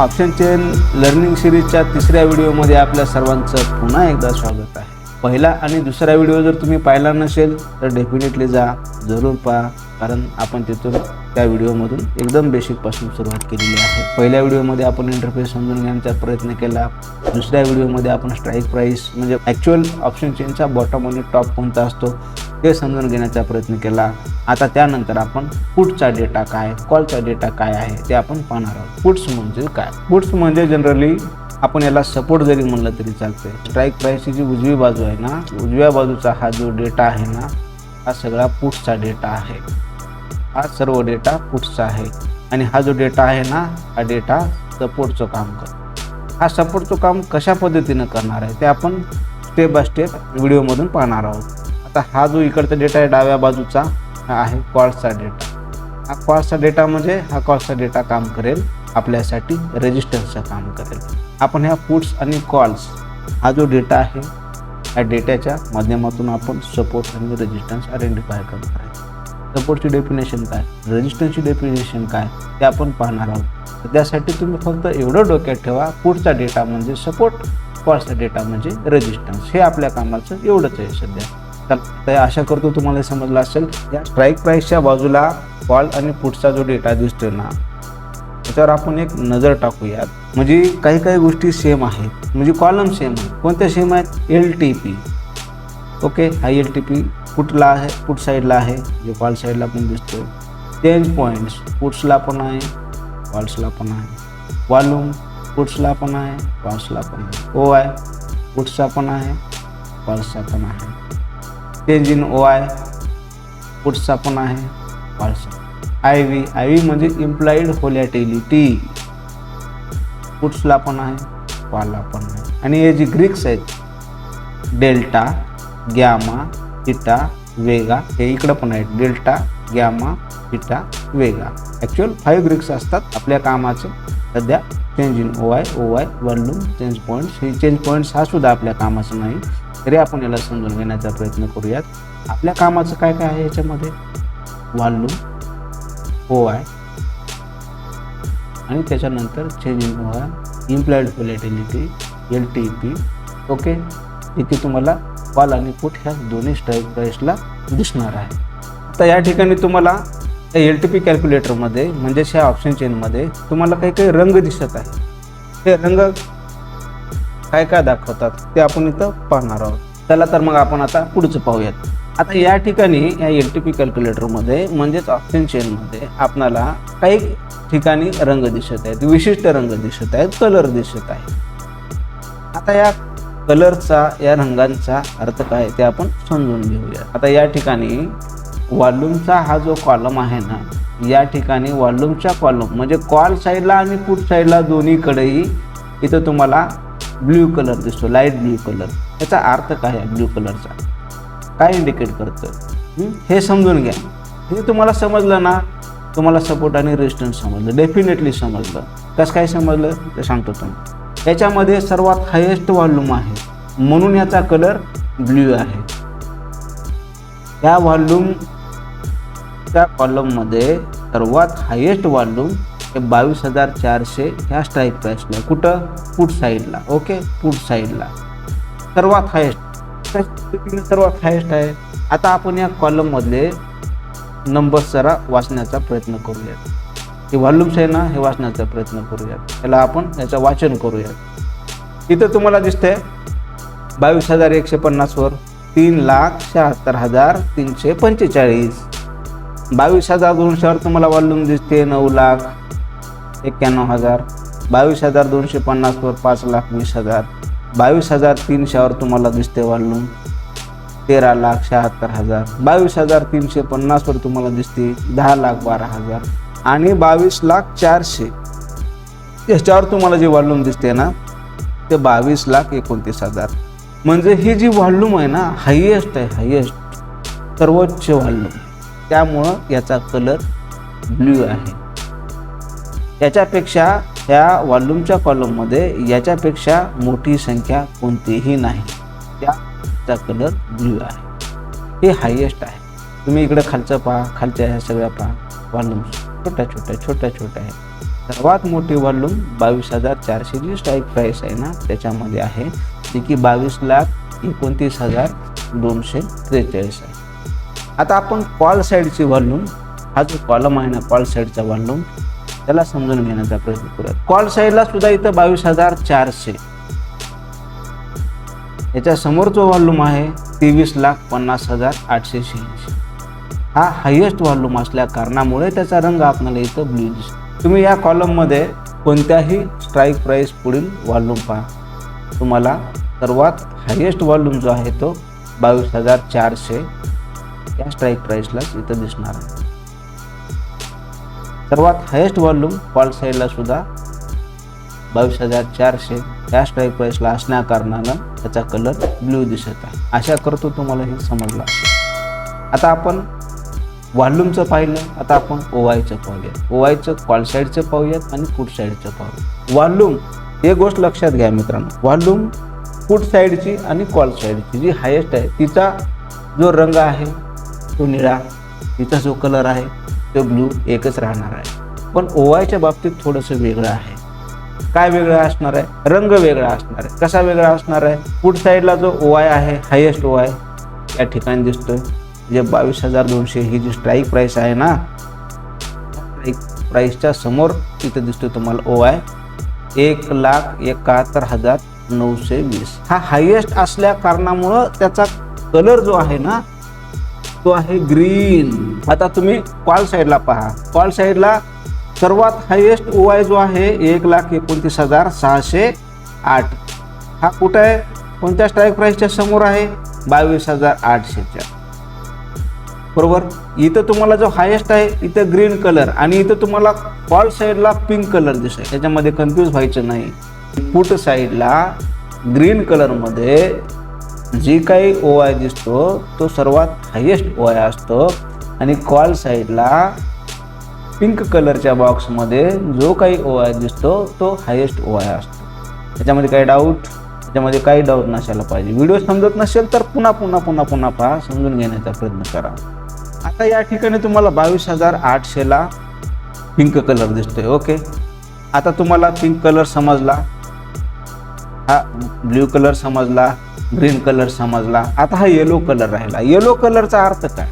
Option chain learning सिरीजच्या तिसऱ्या व्हिडिओमध्ये आपल्या सर्वांचं पुन्हा एकदा स्वागत आहे. पहिला आणि दुसरा व्हिडिओ जर तुम्ही पाहिला नसेल तर डेफिनेटली जा जरूर पहा कारण आपण तिथून त्या व्हिडिओमधून एकदम बेसिकपासून सुरुवात केलेली आहे. पहिल्या व्हिडिओमध्ये आपण इंटरफेस समजून घेण्याचा प्रयत्न केला. दुसऱ्या व्हिडिओमध्ये आपण स्ट्राईक प्राईस म्हणजे ॲक्च्युअल ऑप्शन चेनचा बॉटम आणि टॉप कोणता असतो ते समजून घेण्याचा प्रयत्न केला. आता त्यानंतर आपण पुटचा डेटा काय कॉलचा डेटा काय आहे? ते आपण पाहणार आहोत. पुट्स म्हणजे काय? पुट्स म्हणजे जनरली आपण याला सपोर्ट जरी म्हणलं तरी चालते स्ट्राईक प्राईसची जी उजवी बाजू आहे ना उजव्या बाजूचा हा जो डेटा आहे ना हा सगळा पुट्सचा डेटा आहे. हा सर्व डेटा पुट्सचा आहे. आणि हा जो डेटा आहे ना हा डेटा सपोर्टचं काम करतो. हा सपोर्टचं काम कशा पद्धतीनं करणार आहे ते आपण स्टेप बाय स्टेप व्हिडिओमधून पाहणार आहोत. आता हा जो इकडचा डेटा आहे डाव्या बाजूचा हा आहे कॉल्सचा डेटा हा कॉल्सचा डेटा म्हणजे हा कॉल्सचा डेटा काम करेल आपल्यासाठी रेजिस्टन्सचं काम करेल. आपण ह्या पुट्स आणि कॉल्स हा जो डेटा आहे या डेटाच्या माध्यमातून आपण सपोर्ट आणि रेजिस्टन्स आयडेंटिफाय करणार आहे. सपोर्टची डेफिनेशन काय? रेजिस्टन्सची डेफिनेशन काय? ते आपण पाहणार आहोत. त्यासाठी तुम्ही फक्त एवढं डोक्यात ठेवा पुढचा डेटा म्हणजे सपोर्ट कॉल्सचा डेटा म्हणजे रेजिस्टन्स हे आपल्या कामाचं एवढंच आहे सध्या. तर तर आशा करतो तुम्हाला समजलं असेल. या स्ट्राईक प्राईसच्या बाजूला कॉल आणि पुढचा जो डेटा दिसतोय ना त्याच्यावर आपण एक नजर टाकूयात. म्हणजे काही काही गोष्टी सेम आहेत. म्हणजे कॉलम सेम आहे कोणत्या सेम आहेत? एल टी पी ओके हा एल टी पी पुटला आहे? पुट साईडला आहे. जे कॉल साईडला पण दिसतो चेंज पॉईंट्स पुट्सला पण आहे. कॉल्सला पण आहे. वॉल्यूम पुट्सला पण आहे. कॉल्सला पण आहे. ओ आहे पुट्सचा पण आहे. कॉल्सचा पण आहे. चेंज ओ आय पुट्सचा पण आहे कॉल्सचा आय व्ही आय व्ही म्हणजे इम्प्लॉईड होलॅटिलिटी पुट्सला पण आहे पाला पण आहे. आणि हे जे ग्रीक्स आहेत डेल्टा गॅमा हिटा वेगा हे इकडं पण आहेत. Delta gamma theta vega actual five Greeks असतात आपल्या कामाचे. सध्या change in O I O I volume change points हे चेंज पॉईंट्स हा सुद्धा आपल्या कामाचं नाही. तरी आपण याला समजून घेण्याचा प्रयत्न करूयात. आपल्या कामाचं काय काय आहे याच्यामध्ये? वालू ओ आय आणि त्याच्यानंतर change in O implied volatility L T P okay इथे तुम्हाला वाल आणि पूट ह्या दोन्ही स्ट्राईक प्राईसला दिसणार आहे. आता या ठिकाणी तुम्हाला त्या एल टी पी कॅल्क्युलेटरमध्ये म्हणजेच ह्या ऑप्शन चेनमध्ये तुम्हाला काही काही रंग दिसत आहे. हे रंग काय काय दाखवतात ते आपण इथं पाहणार आहोत. चला तर मग आपण आता पुढचं पाहूयात. आता या ठिकाणी या एल टी पी कॅल्क्युलेटरमध्ये म्हणजेच ऑप्शन चेनमध्ये आपणाला काही ठिकाणी रंग दिसत आहेत विशिष्ट रंग दिसत आहेत कलर दिसत आहे आता या कलरचा या रंगांचा अर्थ काय ते आपण समजून घेऊया आता या ठिकाणी वॉल्यूमचा हा जो कॉलम आहे ना या ठिकाणी वॉल्यूमच्या कॉलम म्हणजे कॉल साईडला आणि फूट साईडला दोन्हीकडेही इथं तुम्हाला ब्ल्यू कलर दिसतो लाइट ब्ल्यू कलर. याचा अर्थ काय आहे ब्ल्यू कलरचा? काय इंडिकेट करतं? हं? समजून घ्या. हे तुम्हाला समजलं ना तुम्हाला सपोर्ट आणि रेजिस्टन्स समजलं. डेफिनेटली समजलं. कसं काय समजलं? ते सांगतो तुम्ही याच्यामध्ये सर्वात हायेस्ट वॉल्यूम आहे. म्हणून याचा कलर ब्ल्यू आहे. या वॉल्यूमच्या कॉलममध्ये सर्वात हायेस्ट वॉल्यूम हे बावीस हजार चारशे ह्या स्ट्राईक प्राईसला कुठं? पुट साईडला ओके पुट साईडला सर्वात हायेस्ट सर्वात हायेस्ट आहे. आता आपण या कॉलममधले नंबर्स जरा वाचण्याचा प्रयत्न करूयात. हे व्हॉल्यूम्स आहे ना हे वाचण्याचा प्रयत्न करूयात. त्याला आपण याचं वाचन करूयात. इथं तुम्हाला दिसतंय बावीस हजार एकशे पन्नासवर तीन लाख शहात्तर हजार तीनशे पंचेचाळीस. बावीस हजार दोनशेवर तुम्हाला व्हॉल्यूम दिसते नऊ लाख. एक्क्याण्णव हजार बावीस हजार दोनशे पन्नासवर पाच लाख वीस हजार बावीस हजार तीनशेवर तुम्हाला दिसते वॉल्यूम तेरा लाख शहात्तर हजार बावीस हजार तीनशे पन्नासवर तुम्हाला दिसते दहा लाख बारा हजार आणि बावीस लाख चारशे. याच्यावर तुम्हाला जे वॉल्यूम दिसते ना ते बावीस लाख एकोणतीस हजार. म्हणजे ही जी व्हॉल्यूम आहे ना हायेस्ट आहे हायेस्ट सर्वोच्च व्हॉल्यूम त्यामुळं याचा कलर ब्ल्यू आहे. याच्यापेक्षा ह्या वॉल्यूमच्या कॉलममध्ये याच्यापेक्षा मोठी संख्या कोणतीही नाही. त्याचा कलर ब्ल्यू आहे. हे हायेस्ट आहे. तुम्ही इकडं खालचं पहा खालच्या ह्या सगळ्या पहा. वॉल्यूम छोट्या छोट्या छोट्या छोट्या आहे सर्वात मोठी व्हॉल्यूम बावीस हजार चारशे जी स्ट्राईक प्राईस आहे ना त्याच्यामध्ये आहे. जी की बावीस लाख एकोणतीस हजार दोनशे त्रेचाळीस आहे. आता आपण कॉल साईडची व्हॉल्यूम हा जो कॉलम आहे ना कॉल साईडचा व्हॉल्यूम त्याला समजून घेण्याचा प्रयत्न करूयात. कॉल साईडला सुद्धा इथं बावीस हजार चारशे. याच्या जो व्हॉल्यूम आहे तेवीस लाख पन्नास हजार आठशे शहाऐंशी. हा हायेस्ट व्हॉल्यूम असल्या कारणामुळे त्याचा रंग आपल्याला इथं ब्ल्यू दिसतो. तुम्ही या कॉलममध्ये कोणत्याही स्ट्राईक प्राईस पुढील व्हॉल्यूम पहा. तुम्हाला सर्वात हायेस्ट व्हॉल्यूम जो आहे तो बावीस हजार चारशे या स्ट्राईक प्राईसलाच इथं दिसणार आहे. सर्वात हायेस्ट व्हॉल्यूम कॉल साईडला सुद्धा बावीस हजार चारशे. या स्ट्राईक प्राईसला असण्याकारणानं त्याचा कलर ब्ल्यू दिसत आहे. आशा करतो तुम्हाला हे समजलं असेल. आता आपण व्हॉल्यूमचं पाहिलं. आता आपण ओवायचं पाहूयात. ओवायचं कॉल साईडचं पाहूयात आणि फूट साईडचं पाहूयात. व्हॉल्यूम हे गोष्ट लक्षात घ्या मित्रांनो. व्हॉल्यूम फूट साईडची आणि कॉल साईडची जी हायेस्ट आहे तिचा जो रंग आहे तो निळा. तिचा जो कलर आहे तो ब्लू एकच राहणार आहे. पण ओवायच्या बाबतीत थोडंसं वेगळं आहे. काय वेगळं असणार आहे? रंग वेगळा असणार आहे. कसा वेगळा असणार आहे? फूट साईडला जो ओवाय आहे हायेस्ट ओवाय या ठिकाणी दिसतोय. जे बावीस हजार दोनशे ही जी स्ट्राईक प्राईस आहे ना स्ट्राईक प्राईसच्या समोर तिथं दिसतो तुम्हाला ओवाय एक लाख एकाहत्तर हजार नऊशे वीस. हा हायेस्ट असल्या कारणामुळं त्याचा कलर जो आहे ना तो आहे ग्रीन आता तुम्ही कॉल साईडला पहा. कॉल साईडला सर्वात हायेस्ट ओआय जो आहे एक लाख एकोणतीस हजार सहाशे आठ. हा कुठं आहे? कोणत्या स्ट्राईक प्राईसच्या समोर आहे? बावीस हजार आठशेच्या बरोबर? इथं तुम्हाला जो हायेस्ट आहे इथं ग्रीन कलर आणि इथं तुम्हाला कॉल साईडला पिंक कलर दिसेल त्याच्यामध्ये कन्फ्यूज व्हायचं नाही. फूट साईडला ग्रीन कलरमध्ये जी काही ओ आय दिसतो तो सर्वात हायेस्ट ओ आय असतो. आणि कॉल साईडला पिंक कलरच्या बॉक्समध्ये जो काही ओ आय दिसतो तो हायेस्ट ओ आय असतो. त्याच्यामध्ये काही डाऊट त्याच्यामध्ये काही डाऊट नसायला पाहिजे. व्हिडिओ समजत नसेल तर पुन्हा पुन्हा पुन्हा पुन्हा पहा समजून घेण्याचा प्रयत्न करा. आता या ठिकाणी तुम्हाला बावीस हजार आठशेला पिंक कलर दिसतोय ओके आता तुम्हाला पिंक कलर समजला. हा ब्ल्यू कलर समजला. ग्रीन कलर समजला. आता हा येलो कलर राहिला. येलो कलरचा अर्थ काय?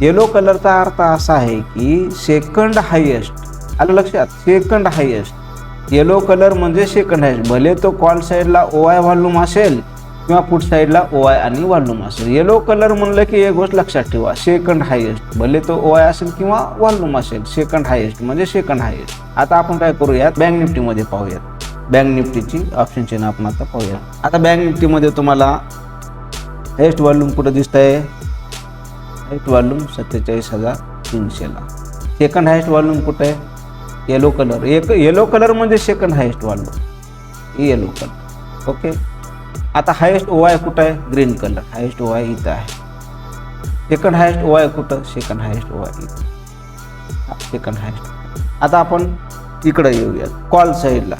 येलो कलरचा अर्थ असा आहे की सेकंड हायेस्ट आलं लक्षात? सेकंड हायेस्ट येलो कलर म्हणजे सेकंड हायेस्ट भले तो कॉल साईडला ओ आय व्हॉल्यूम असेल किंवा पुढ साईडला ओ आय आणि व्हॉल्यूम असेल. येलो कलर म्हणलं की एक गोष्ट लक्षात ठेवा. सेकंड हायेस्ट भले तो ओ आय असेल किंवा व्हॉल्यूम असेल. सेकंड हायेस्ट म्हणजे सेकंड हायेस्ट आता आपण काय करूयात? बँक निफ्टीमध्ये पाहूयात. बँक निफ्टीची ऑप्शन चेन आपण आता पाहूया. आता बँक निफ्टीमध्ये तुम्हाला हेस्ट व्हॉल्यूम कुठं दिसत आहे हेस्ट व्हॉल्यूम सत्तेचाळीस हजार तीनशेला. सेकंड हायेस्ट व्हॉल्यूम कुठं आहे? येलो कलर एक येलो कलर म्हणजे second highest volume yellow colour okay आता हायेस्ट ओ आय कुठं आहे? Green colour highest O I इथं आहे. सेकंड हायेस्ट ओ आय कुठं? सेकंड हायेस्ट ओ आय इथं सेकंड हायेस्ट आता आपण इकडं येऊयात. कॉल साईडला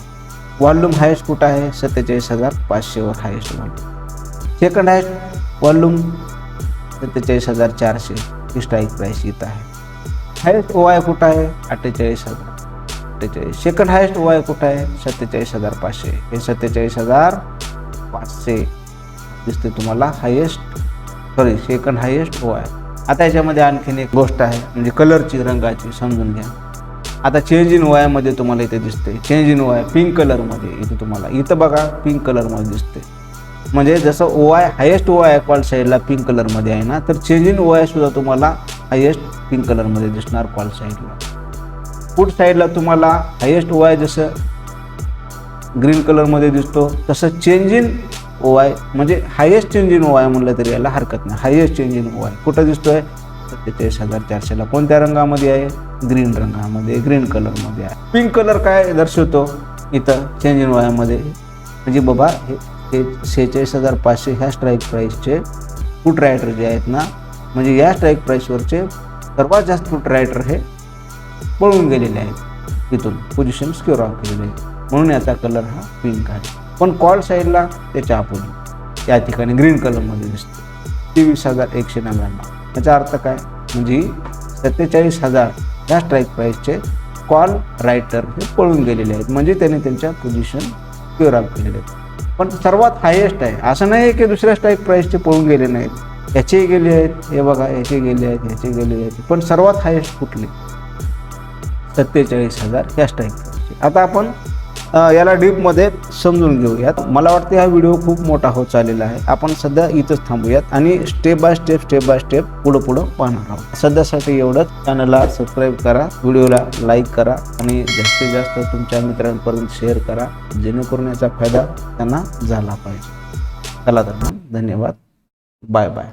वॉल्यूम हायेस्ट कुठं आहे? सत्तेचाळीस हजार पाचशेवर highest volume second highest volume सत्तेचाळीस हजार चारशे. ही स्ट्राईक प्राईस इथं आहे. हायेस्ट ओ आय कुठं आहे? अठ्ठेचाळीस हजार. अठ्ठेचाळीस. सेकंड हायेस्ट ओ आय कुठं आहे? सत्तेचाळीस हजार पाचशे. हे सत्तेचाळीस हजार पाचशे. दिसते तुम्हाला highest sorry second highest O आहे आता याच्यामध्ये आणखीन एक गोष्ट आहे. म्हणजे कलरची रंगाची समजून घ्या. आता चेंज इन वायामध्ये तुम्हाला इथे दिसते. चेंज इन वाय पिंक कलरमध्ये इथे तुम्हाला. इथं बघा पिंक कलरमध्ये दिसते. म्हणजे जसं O I highest O I क्वाल साईडला पिंक कलरमध्ये आहे ना तर चेंज इन ओ आय सुद्धा तुम्हाला हायेस्ट पिंक कलरमध्ये दिसणार कॉल साईडला फूट साईडला तुम्हाला हायेस्ट ओ आय जसं ग्रीन कलरमध्ये दिसतो तसं चेंज इन ओ आय म्हणजे highest change in O I म्हणलं तरी याला हरकत नाही. Highest change in O I कुठं दिसतोय? सत्तेचाळीस हजार चारशेला. कोणत्या रंगामध्ये आहे? ग्रीन रंगामध्ये ग्रीन कलरमध्ये आहे. पिंक कलर काय दर्शवतो इथं? चेंज इन ओ म्हणजे बाबा हे हे सेहेचाळीस हजार पाचशे ह्या स्ट्राईक प्राईसचे फूट रायटर जे आहेत ना म्हणजे या स्ट्राईक प्राईसवरचे सर्वात जास्त फूट रायटर हे पळून गेलेले आहेत. तिथून पोझिशन स्क्युअर ऑफ केलेले आहेत. म्हणून याचा कलर हा पिंक आहे. पण कॉल साईडला त्याच्या अपोजिट. या ठिकाणी ग्रीन कलरमध्ये दिसतो तेवीस हजार एकशे नव्याण्णव. याचा अर्थ काय? म्हणजे सत्तेचाळीस हजार ह्या स्ट्राईक प्राईसचे कॉल रायटर हे पळून गेलेले आहेत. म्हणजे त्यांनी त्यांच्या पोझिशन क्युअर अप केलेले आहेत. पण सर्वात हायेस्ट आहे. असं नाही आहे की दुसऱ्या स्ट्राईक प्राईसचे पळून गेले नाहीत. याचे गेले आहेत. हे बघा याचे गेले आहेत ह्याचे गेले आहेत. पण सर्वात हायेस्ट कुठले? सत्तेचाळीस हजार ह्या स्ट्राईक प्राईसचे आता आपण याला डीपमध्ये समजून घेऊयात. मला वाटते हा व्हिडिओ खूप मोठा होत चाललेला आहे. आपण सध्या इथंच थांबूयात आणि step by step step by step पुढं पुढं पाहणार आहोत. सध्यासाठी एवढंच. चॅनलला सबस्क्राईब करा व्हिडिओला लाईक करा आणि जास्तीत जास्त तुमच्या मित्रांपर्यंत शेअर करा. जेणेकरून याचा फायदा त्यांना झाला पाहिजे. चला तर धन्यवाद. Bye bye